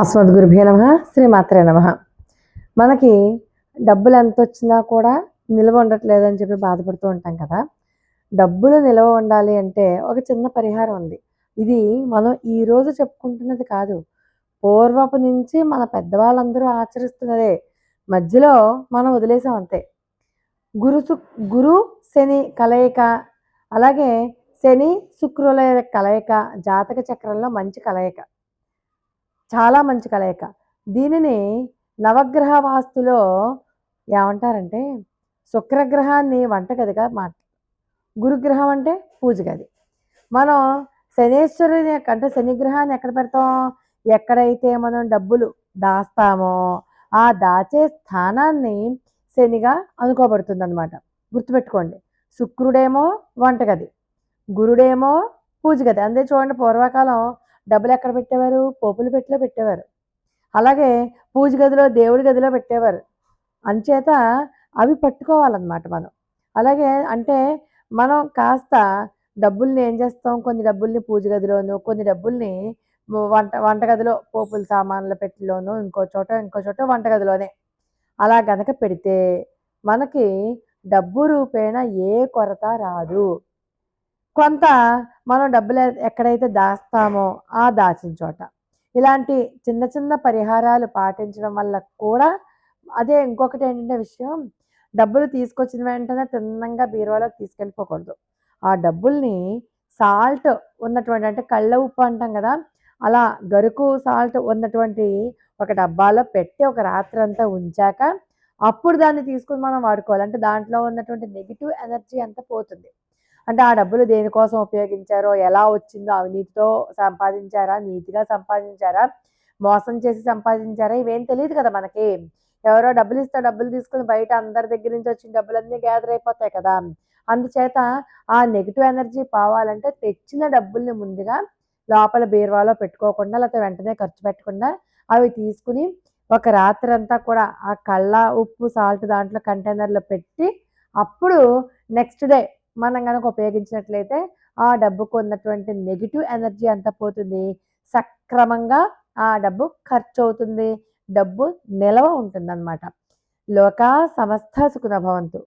అస్మద్గురుభ్యో నమ శ్రీమాత్రే నమ. మనకి డబ్బులు ఎంత వచ్చినా కూడా నిల్వ ఉండట్లేదని చెప్పి బాధపడుతూ ఉంటాం కదా. డబ్బులు నిల్వ ఉండాలి అంటే ఒక చిన్న పరిహారం ఉంది. ఇది మనం ఈరోజు చెప్పుకుంటున్నది కాదు. పూర్వపు నుంచి మన పెద్దవాళ్ళందరూ ఆచరిస్తున్నదే. మధ్యలో మనం వదిలేసాం అంతే. గురు సు గురు శని కలయిక అలాగే శని శుక్రుల కలయిక జాతక చక్రంలో మంచి కలయిక. చాలా మంచి కలయిక. దీనిని నవగ్రహ వాస్తులో ఏమంటారంటే శుక్రగ్రహాన్ని వంటగదిగా మాట గురుగ్రహం అంటే పూజ గది మనం శనేశ్వరుని అంటే శనిగ్రహాన్ని ఎక్కడ పెడతాం? ఎక్కడైతే మనం డబ్బులు దాస్తామో ఆ దాచే స్థానాన్ని శనిగా అనుకోబడుతుంది అనమాట గుర్తుపెట్టుకోండి. శుక్రుడేమో వంటగది గురుడేమో పూజ గది అందే చూడండి పూర్వకాలం డబ్బులు ఎక్కడ పెట్టేవారు? పోపుల పెట్టిలో పెట్టేవారు. అలాగే పూజ గదిలో దేవుడి గదిలో పెట్టేవారు. అంచేత అవి పట్టుకోవాలన్నమాట మనం. అలాగే అంటే మనం కాస్త డబ్బుల్ని ఏం చేస్తాం? కొన్ని డబ్బుల్ని పూజ గదిలోను కొన్ని డబ్బుల్ని వంట వంటగదిలో పోపుల సామాన్ల పెట్టిలోను ఇంకో చోట ఇంకో చోట వంటగదిలోనే అలా గనక పెడితే మనకి డబ్బు రూపేణ ఏ కొరత రాదు. కొంత మనం డబ్బులు ఎక్కడైతే దాస్తామో ఆ దాచిన చోట. ఇలాంటి చిన్న చిన్న పరిహారాలు పాటించడం వల్ల కూడా అదే ఇంకొకటి ఏంటంటే విషయం డబ్బులు తీసుకొచ్చిన వెంటనే తిన్నంగా బీరువాలోకి తీసుకెళ్ళిపోకూడదు. ఆ డబ్బుల్ని సాల్ట్ ఉన్నటువంటి అంటే కళ్ళ ఉప్పు అంటాం కదా అలా గరుకు సాల్ట్ ఉన్నటువంటి ఒక డబ్బాలో పెట్టి ఒక రాత్రి అంతా ఉంచాక అప్పుడు దాన్ని తీసుకుని మనం వాడుకోవాలి. అంటే దాంట్లో ఉన్నటువంటి నెగిటివ్ ఎనర్జీ అంతా పోతుంది. అంటే ఆ డబ్బులు దేనికోసం ఉపయోగించారో ఎలా వచ్చిందో అవినీతితో సంపాదించారా నీతిగా సంపాదించారా మోసం చేసి సంపాదించారా ఇవేం తెలియదు కదా మనకి. ఎవరో డబ్బులు ఇస్తే డబ్బులు తీసుకుని బయట అందరి దగ్గర నుంచి వచ్చిన డబ్బులన్నీ గ్యాదర్ అయిపోతాయి కదా. అందుచేత ఆ నెగిటివ్ ఎనర్జీ పోవాలంటే తెచ్చిన డబ్బుల్ని ముందుగా లోపల బీరువాలో పెట్టుకోకుండా లేకపోతే వెంటనే ఖర్చు పెట్టకుండా అవి తీసుకుని ఒక రాత్రి అంతా కూడా ఆ కళ్ళ ఉప్పు సాల్ట్ దాంట్లో కంటైనర్లో పెట్టి అప్పుడు నెక్స్ట్ డే మనం కనుక ఉపయోగించినట్లయితే ఆ డబ్బుకు ఉన్నటువంటి నెగిటివ్ ఎనర్జీ అంతా పోతుంది? సక్రమంగా ఆ డబ్బు ఖర్చు అవుతుంది డబ్బు నిలవ ఉంటుంది అనమాట లోకా సమస్త సుఖన భవంతు.